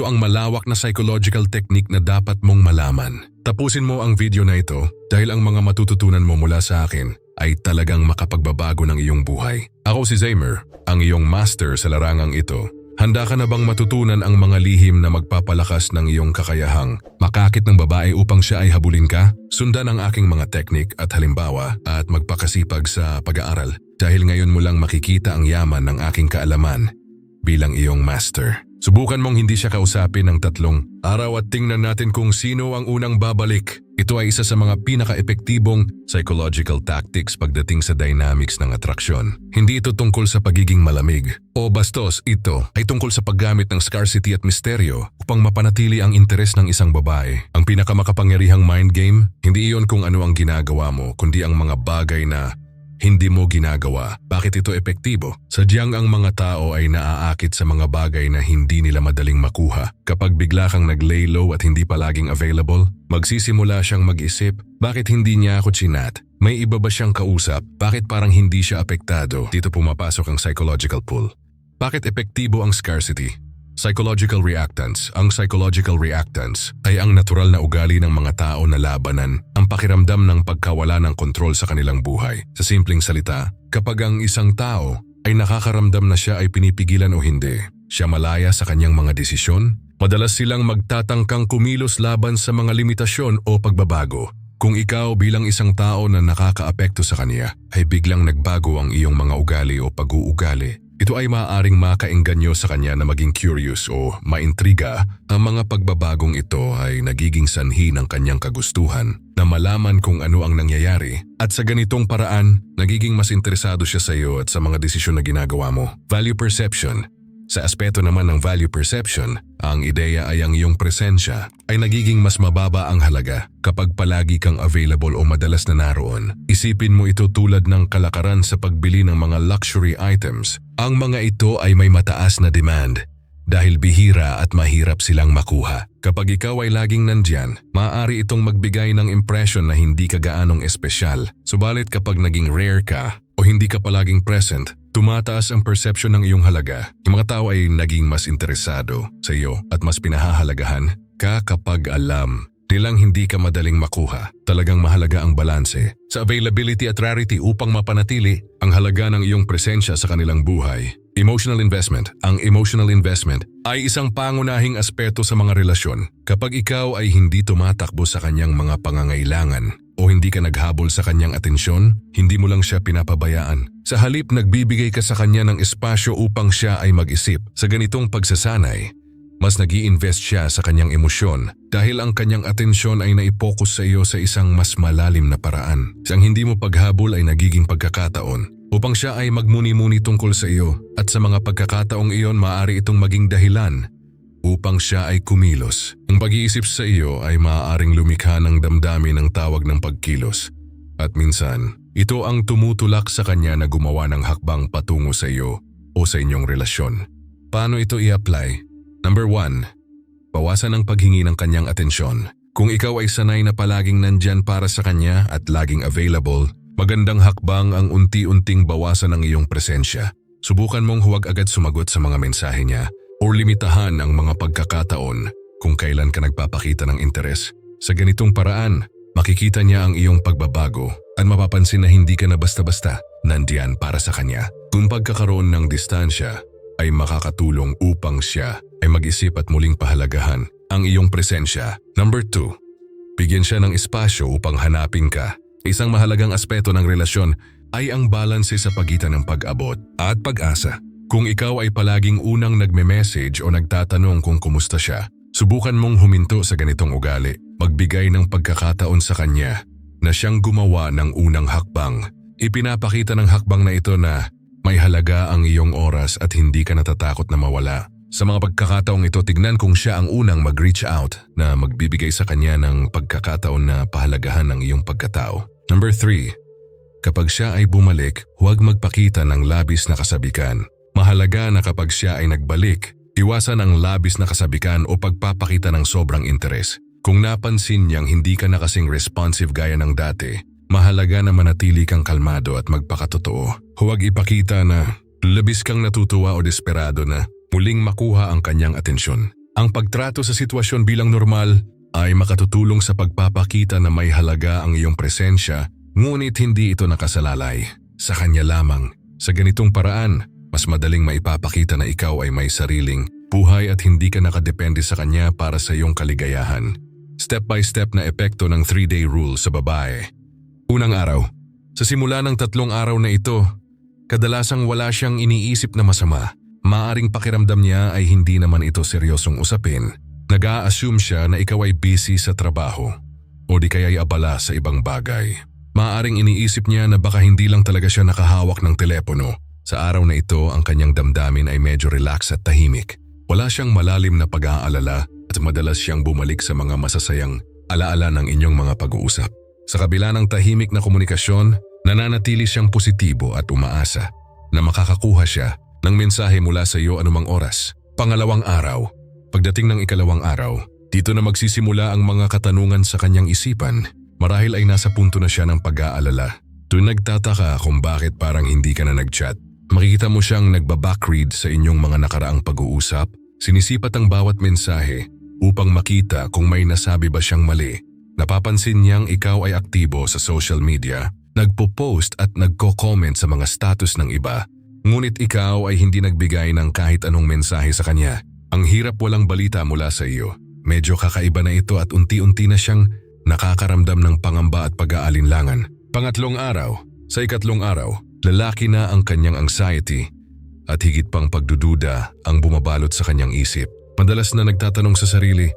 Ito ang malawak na psychological technique na dapat mong malaman. Tapusin mo ang video na ito dahil ang mga matututunan mo mula sa akin ay talagang makapagbabago ng iyong buhay. Ako si Zamer, ang iyong master sa larangang ito. Handa ka na bang matutunan ang mga lihim na magpapalakas ng iyong kakayahang makakit ng babae upang siya ay habulin ka? Sundan ang aking mga teknik at halimbawa at magpakasipag sa pag-aaral dahil ngayon mo lang makikita ang yaman ng aking kaalaman bilang iyong master. Subukan mong hindi siya kausapin ng tatlong araw at tingnan natin kung sino ang unang babalik. Ito ay isa sa mga pinaka-epektibong psychological tactics pagdating sa dynamics ng atraksyon. Hindi ito tungkol sa pagiging malamig. O bastos, ito ay tungkol sa paggamit ng scarcity at misteryo upang mapanatili ang interes ng isang babae. Ang pinakamakapangyarihang mind game, hindi iyon kung ano ang ginagawa mo, kundi ang mga bagay na hindi mo ginagawa. Bakit ito epektibo? Sadyang ang mga tao ay naaakit sa mga bagay na hindi nila madaling makuha. Kapag bigla kang nag-lay low at hindi palaging available, magsisimula siyang mag-isip, bakit hindi niya ako chinat? May iba ba siyang kausap? Bakit parang hindi siya apektado? Dito pumapasok ang psychological pull. Bakit epektibo ang scarcity? Psychological reactants. Ang psychological reactants ay ang natural na ugali ng mga tao na labanan ang pakiramdam ng pagkawala ng kontrol sa kanilang buhay. Sa simpleng salita, kapag ang isang tao ay nakakaramdam na siya ay pinipigilan o hindi, siya malaya sa kanyang mga desisyon, madalas silang magtatangkang kumilos laban sa mga limitasyon o pagbabago. Kung ikaw bilang isang tao na nakakaapekto sa kanya ay biglang nagbago ang iyong mga ugali o pag-uugali, ito ay maaaring makaengganyo sa kanya na maging curious o maintriga. Ang mga pagbabagong ito ay nagiging sanhi ng kanyang kagustuhan na malaman kung ano ang nangyayari at sa ganitong paraan, nagiging mas interesado siya sa iyo at sa mga desisyon na ginagawa mo. Value perception sa aspeto naman ng value perception, ang ideya ay ang iyong presensya ay nagiging mas mababa ang halaga kapag palagi kang available o madalas na naroon. Isipin mo ito tulad ng kalakaran sa pagbili ng mga luxury items. Ang mga ito ay may mataas na demand dahil bihira at mahirap silang makuha. Kapag ikaw ay laging nandyan, maaari itong magbigay ng impression na hindi ka gaanong espesyal. Subalit kapag naging rare ka o hindi ka palaging present, Tumataas ang perception ng iyong halaga. Yung mga tao ay naging mas interesado sa iyo at mas pinahahalagahan ka kapag alam nilang hindi ka madaling makuha. Talagang mahalaga ang balanse sa availability at rarity upang mapanatili ang halaga ng iyong presensya sa kanilang buhay. Emotional investment. Ang emotional investment ay isang pangunahing aspeto sa mga relasyon. Kapag ikaw ay hindi tumatakbo sa kanyang mga pangangailangan, o hindi ka naghabol sa kanyang atensyon, hindi mo lang siya pinapabayaan. Sa halip nagbibigay ka sa kanya ng espasyo upang siya ay mag-isip. Sa ganitong pagsasanay, mas nag invest siya sa kanyang emosyon dahil ang kanyang atensyon ay naipokus sa iyo sa isang mas malalim na paraan. Isang hindi mo paghabol ay nagiging pagkakataon upang siya ay magmuni-muni tungkol sa iyo at sa mga pagkakataong iyon maaari itong maging dahilan upang siya ay kumilos. Ang pag-iisip sa iyo ay maaaring lumikha ng damdamin ng tawag ng pagkilos. At minsan, ito ang tumutulak sa kanya na gumawa ng hakbang patungo sa iyo o sa inyong relasyon. Paano ito i-apply? Number 1. Bawasan ang paghingi ng kanyang atensyon. Kung ikaw ay sanay na palaging nandyan para sa kanya at laging available, magandang hakbang ang unti-unting bawasan ng iyong presensya. Subukan mong huwag agad sumagot sa mga mensahe niya o limitahan ang mga pagkakataon kung kailan ka nagpapakita ng interes. Sa ganitong paraan, makikita niya ang iyong pagbabago at mapapansin na hindi ka na basta-basta nandiyan para sa kanya. Kung pagkakaroon ng distansya ay makakatulong upang siya ay mag-isip at muling pahalagahan ang iyong presensya. Number 2. Bigyan siya ng espasyo upang hanapin ka. Isang mahalagang aspeto ng relasyon ay ang balanse sa pagitan ng pag-abot at pag-asa. Kung ikaw ay palaging unang nagme-message o nagtatanong kung kumusta siya, subukan mong huminto sa ganitong ugali. Magbigay ng pagkakataon sa kanya na siyang gumawa ng unang hakbang. Ipinapakita ng hakbang na ito na may halaga ang iyong oras at hindi ka natatakot na mawala. Sa mga pagkakataong ito, tignan kung siya ang unang mag-reach out na magbibigay sa kanya ng pagkakataon na pahalagahan ng iyong pagkatao. Number 3. Kapag siya ay bumalik, huwag magpakita ng labis na kasabikan. Mahalaga na kapag siya ay nagbalik, iwasan ang labis na kasabikan o pagpapakita ng sobrang interes. Kung napansin niyang hindi ka na kasing responsive gaya ng dati, mahalaga na manatili kang kalmado at magpakatotoo. Huwag ipakita na labis kang natutuwa o desperado na muling makuha ang kanyang atensyon. Ang pagtrato sa sitwasyon bilang normal ay makatutulong sa pagpapakita na may halaga ang iyong presensya ngunit hindi ito nakasalalay. Sa kanya lamang. Sa ganitong paraan, mas madaling maipapakita na ikaw ay may sariling buhay at hindi ka nakadepende sa kanya para sa iyong kaligayahan. Step by step na epekto ng 3-day rule sa babae. Unang araw. Sa simula ng tatlong araw na ito, kadalasang wala siyang iniisip na masama. Maaring pakiramdam niya ay hindi naman ito seryosong usapin. Nag-a-assume siya na ikaw ay busy sa trabaho o di kaya'y abala sa ibang bagay. Maaring iniisip niya na baka hindi lang talaga siya nakahawak ng telepono. Sa araw na ito, ang kanyang damdamin ay medyo relax at tahimik. Wala siyang malalim na pag-aalala at madalas siyang bumalik sa mga masasayang alaala ng inyong mga pag-uusap. Sa kabila ng tahimik na komunikasyon, nananatili siyang positibo at umaasa na makakakuha siya ng mensahe mula sa iyo anumang oras. Pangalawang araw. Pagdating ng ikalawang araw, dito na magsisimula ang mga katanungan sa kanyang isipan. Marahil ay nasa punto na siya ng pag-aalala. Tuwing nagtataka kung bakit parang hindi ka na nag-chat, makikita mo siyang nagbabackread sa inyong mga nakaraang pag-uusap, sinisipat ang bawat mensahe upang makita kung may nasabi ba siyang mali. Napapansin niyang ikaw ay aktibo sa social media, nagpo-post at nagko-comment sa mga status ng iba. Ngunit ikaw ay hindi nagbigay ng kahit anong mensahe sa kanya. Ang hirap walang balita mula sa iyo. Medyo kakaiba na ito at unti-unti na siyang nakakaramdam ng pangamba at pag-aalinlangan. Pangatlong araw, sa ikatlong araw, lalaki na ang kanyang anxiety at higit pang pagdududa ang bumabalot sa kanyang isip. Madalas na nagtatanong sa sarili,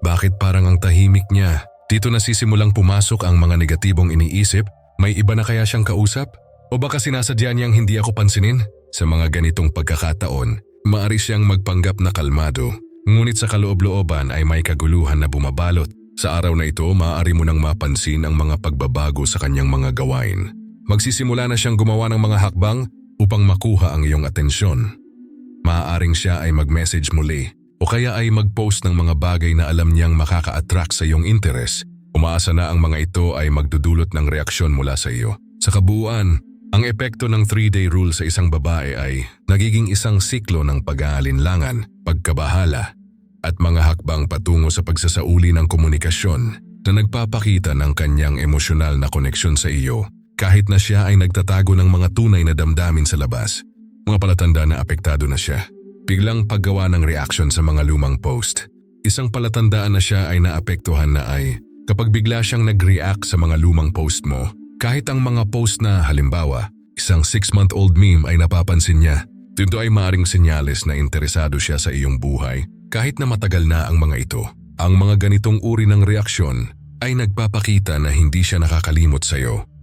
bakit parang ang tahimik niya? Dito na sisimulang pumasok ang mga negatibong iniisip, may iba na kaya siyang kausap? O baka sinasadya niyang hindi ako pansinin? Sa mga ganitong pagkakataon, maari siyang magpanggap na kalmado. Ngunit sa kaloob-looban ay may kaguluhan na bumabalot. Sa araw na ito, maaari mo nang mapansin ang mga pagbabago sa kanyang mga gawain. Magsisimula na siyang gumawa ng mga hakbang upang makuha ang iyong atensyon. Maaaring siya ay mag-message muli o kaya ay mag-post ng mga bagay na alam niyang makaka-attract sa iyong interes. Umaasa na ang mga ito ay magdudulot ng reaksyon mula sa iyo. Sa kabuuan, ang epekto ng 3-day rule sa isang babae ay nagiging isang siklo ng pag-aalinlangan, pagkabahala, at mga hakbang patungo sa pagsasauli ng komunikasyon na nagpapakita ng kanyang emosyonal na koneksyon sa iyo kahit na siya ay nagtatago ng mga tunay na damdamin sa labas. Mga palatanda na apektado na siya. Biglang paggawa ng reaction sa mga lumang post. Isang palatandaan na siya ay naapektuhan na ay kapag bigla siyang nag-react sa mga lumang post mo, kahit ang mga post na halimbawa, isang 6-month-old meme ay napapansin niya, ito ay maaring senyales na interesado siya sa iyong buhay kahit na matagal na ang mga ito. Ang mga ganitong uri ng reaksyon ay nagpapakita na hindi siya nakakalimot sa iyo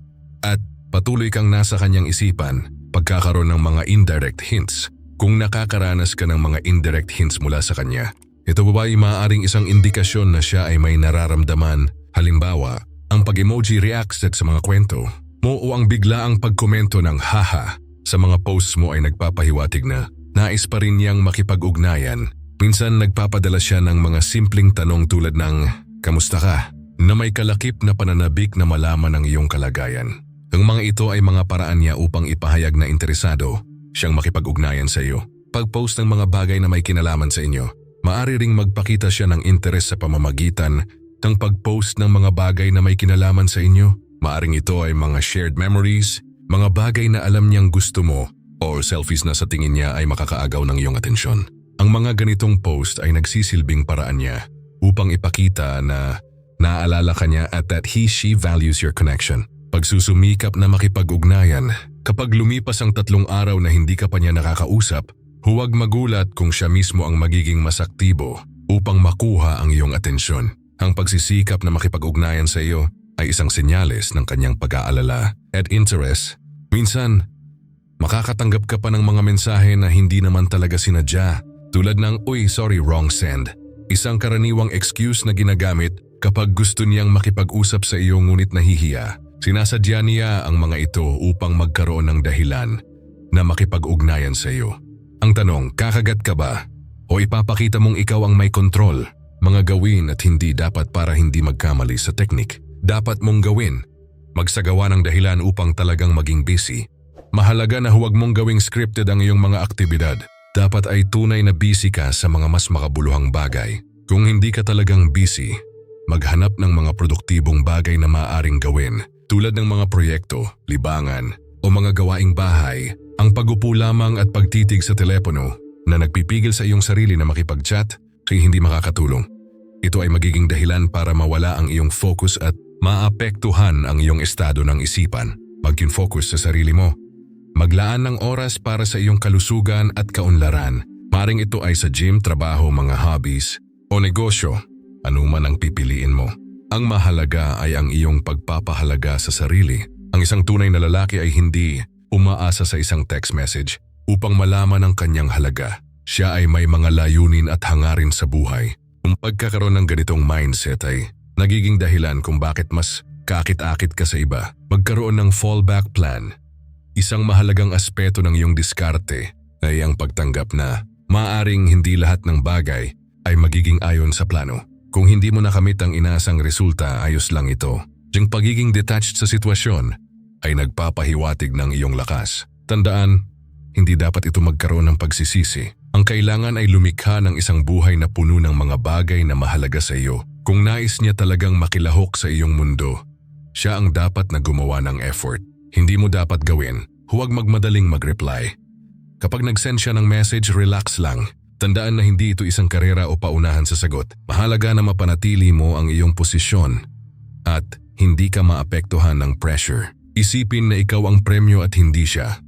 at patuloy kang nasa kanyang isipan pagkakaroon ng mga indirect hints kung nakakaranas ka ng mga indirect hints mula sa kanya. Ito ba ay maaaring isang indikasyon na siya ay may nararamdaman, halimbawa, ang pag-emoji reacts sa mga kwento mo o ang biglaang pagkomento ng haha sa mga posts mo ay nagpapahiwatig na nais pa rin niyang makipag-ugnayan. Minsan nagpapadala siya ng mga simpleng tanong tulad ng, Kamusta ka? na may kalakip na pananabik na malaman ang iyong kalagayan. Ang mga ito ay mga paraan niya upang ipahayag na interesado siyang makipag-ugnayan sa iyo. Pag-post ng mga bagay na may kinalaman sa inyo, maari ring magpakita siya ng interes sa pamamagitan ng pag-post ng mga bagay na may kinalaman sa inyo. Maaring ito ay mga shared memories, mga bagay na alam niyang gusto mo o selfies na sa tingin niya ay makakaagaw ng iyong atensyon. Ang mga ganitong post ay nagsisilbing paraan niya upang ipakita na Naaalala ka niya at that he-she values your connection. Pagsusumikap na makipag-ugnayan, kapag lumipas ang tatlong araw na hindi ka pa niya nakakausap, huwag magulat kung siya mismo ang magiging masaktibo upang makuha ang iyong atensyon. Ang pagsisikap na makipag-ugnayan sa iyo ay isang senyales ng kanyang pag-aalala at interest. Minsan, makakatanggap ka pa ng mga mensahe na hindi naman talaga sinadya tulad ng, Uy, sorry, wrong send. Isang karaniwang excuse na ginagamit Kapag gusto niyang makipag-usap sa iyo ngunit nahihiya, sinasadya niya ang mga ito upang magkaroon ng dahilan na makipag-ugnayan sa iyo. Ang tanong, kakagat ka ba? O ipapakita mong ikaw ang may kontrol? Mga gawin at hindi dapat para hindi magkamali sa teknik. Dapat mong gawin. Magsagawa ng dahilan upang talagang maging busy. Mahalaga na huwag mong gawing scripted ang iyong mga aktibidad. dapat ay tunay na busy ka sa mga mas makabuluhang bagay. Kung hindi ka talagang busy, maghanap ng mga produktibong bagay na maaaring gawin tulad ng mga proyekto, libangan, o mga gawaing bahay. Ang pagupo lamang at pagtitig sa telepono na nagpipigil sa iyong sarili na makipag-chat ay hindi makakatulong. Ito ay magiging dahilan para mawala ang iyong focus at maapektuhan ang iyong estado ng isipan. Maging focus sa sarili mo. Maglaan ng oras para sa iyong kalusugan at kaunlaran. Maring ito ay sa gym, trabaho, mga hobbies o negosyo. Anuman ang pipiliin mo. Ang mahalaga ay ang iyong pagpapahalaga sa sarili. Ang isang tunay na lalaki ay hindi umaasa sa isang text message upang malaman ang kanyang halaga. Siya ay may mga layunin at hangarin sa buhay. Ang pagkakaroon ng ganitong mindset ay nagiging dahilan kung bakit mas kakit-akit ka sa iba. Magkaroon ng fallback plan. Isang mahalagang aspeto ng iyong diskarte ay ang pagtanggap na maaring hindi lahat ng bagay ay magiging ayon sa plano. Kung hindi mo nakamit ang inaasang resulta, ayos lang ito. Yung pagiging detached sa sitwasyon ay nagpapahiwatig ng iyong lakas. Tandaan, hindi dapat ito magkaroon ng pagsisisi. Ang kailangan ay lumikha ng isang buhay na puno ng mga bagay na mahalaga sa iyo. Kung nais niya talagang makilahok sa iyong mundo, siya ang dapat na gumawa ng effort. Hindi mo dapat gawin, huwag magmadaling mag-reply. Kapag nag-send siya ng message, relax lang. Tandaan na hindi ito isang karera o paunahan sa sagot. Mahalaga na mapanatili mo ang iyong posisyon at hindi ka maapektuhan ng pressure. Isipin na ikaw ang premyo at hindi siya.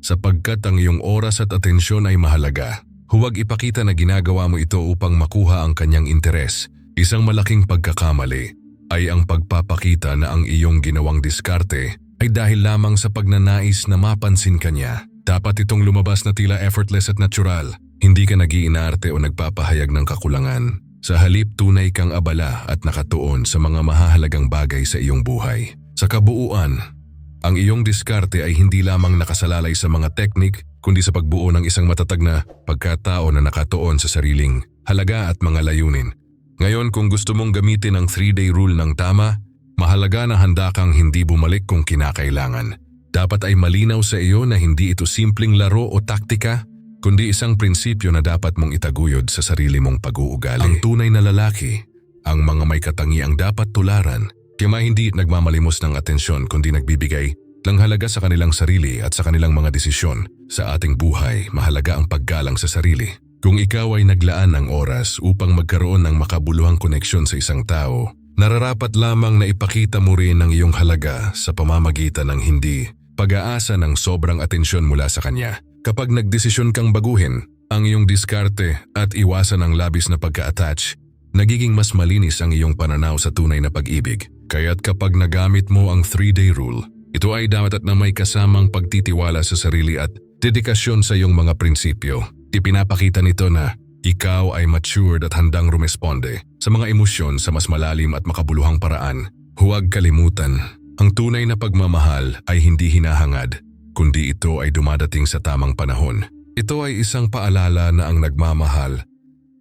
Sapagkat ang iyong oras at atensyon ay mahalaga. Huwag ipakita na ginagawa mo ito upang makuha ang kanyang interes. Isang malaking pagkakamali ay ang pagpapakita na ang iyong ginawang diskarte ay dahil lamang sa pagnanais na mapansin kanya. Dapat itong lumabas na tila effortless at natural. Hindi ka nagiinarte o nagpapahayag ng kakulangan. Sa halip tunay kang abala at nakatuon sa mga mahahalagang bagay sa iyong buhay. Sa kabuuan, ang iyong diskarte ay hindi lamang nakasalalay sa mga teknik kundi sa pagbuo ng isang matatag na pagkatao na nakatuon sa sariling halaga at mga layunin. Ngayon kung gusto mong gamitin ang 3-day rule ng tama, mahalaga na handa kang hindi bumalik kung kinakailangan. Dapat ay malinaw sa iyo na hindi ito simpleng laro o taktika, kundi isang prinsipyo na dapat mong itaguyod sa sarili mong pag-uugali. Ang tunay na lalaki, ang mga may katangiang dapat tularan, kaya hindi nagmamalimos ng atensyon kundi nagbibigay lang halaga sa kanilang sarili at sa kanilang mga desisyon. Sa ating buhay, mahalaga ang paggalang sa sarili. Kung ikaw ay naglaan ng oras upang magkaroon ng makabuluhang koneksyon sa isang tao, nararapat lamang na ipakita mo rin ang iyong halaga sa pamamagitan ng hindi pag-aasa ng sobrang atensyon mula sa kanya. Kapag nagdesisyon kang baguhin ang iyong diskarte at iwasan ang labis na pagka-attach, nagiging mas malinis ang iyong pananaw sa tunay na pag-ibig. Kaya't kapag nagamit mo ang 3-day rule, ito ay dapat at na may kasamang pagtitiwala sa sarili at dedikasyon sa iyong mga prinsipyo. Ipinapakita nito na ikaw ay matured at handang rumesponde sa mga emosyon sa mas malalim at makabuluhang paraan. Huwag kalimutan, ang tunay na pagmamahal ay hindi hinahangad, kundi ito ay dumadating sa tamang panahon. Ito ay isang paalala na ang nagmamahal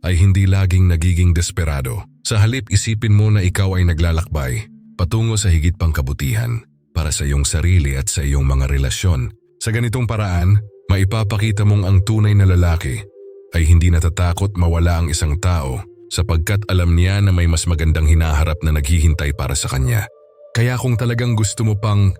ay hindi laging nagiging desperado. Sa halip isipin mo na ikaw ay naglalakbay patungo sa higit pang kabutihan para sa iyong sarili at sa iyong mga relasyon. Sa ganitong paraan, maipapakita mong ang tunay na lalaki ay hindi natatakot mawala ang isang tao sapagkat alam niya na may mas magandang hinaharap na naghihintay para sa kanya. Kaya kung talagang gusto mo pang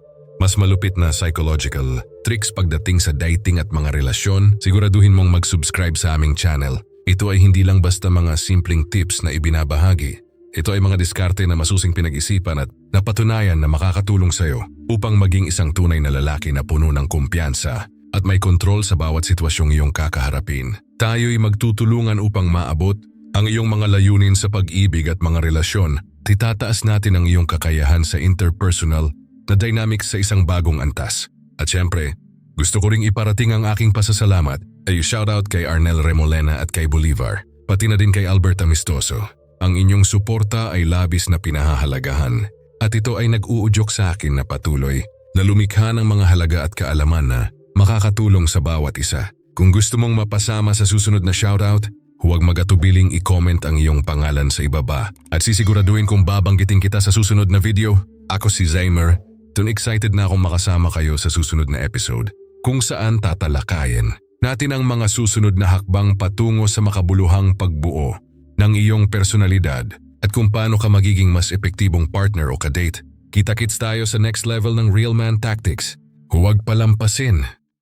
mas malupit na psychological tricks pagdating sa dating at mga relasyon, siguraduhin mong mag-subscribe sa aming channel. Ito ay hindi lang basta mga simpleng tips na ibinabahagi. Ito ay mga diskarte na masusing pinag-isipan at napatunayan na makakatulong sa iyo upang maging isang tunay na lalaki na puno ng kumpiyansa at may kontrol sa bawat sitwasyong iyong kakaharapin. Tayo'y magtutulungan upang maabot ang iyong mga layunin sa pag-ibig at mga relasyon. Titataas natin ang iyong kakayahan sa interpersonal na dynamics sa isang bagong antas. At syempre, gusto ko ring iparating ang aking pasasalamat ay shoutout kay Arnel Remolena at kay Bolivar, pati na din kay Albert Amistoso. Ang inyong suporta ay labis na pinahahalagahan at ito ay nag-uudyok sa akin na patuloy na lumikha ng mga halaga at kaalaman na makakatulong sa bawat isa. Kung gusto mong mapasama sa susunod na shoutout, huwag magatubiling i-comment ang iyong pangalan sa ibaba at sisiguraduhin kung babanggitin kita sa susunod na video. Ako si Zymer, tun excited na akong makasama kayo sa susunod na episode kung saan tatalakayin natin ang mga susunod na hakbang patungo sa makabuluhang pagbuo ng iyong personalidad at kung paano ka magiging mas epektibong partner o kadate. Kita-kits tayo sa next level ng Real Man Tactics. Huwag palampasin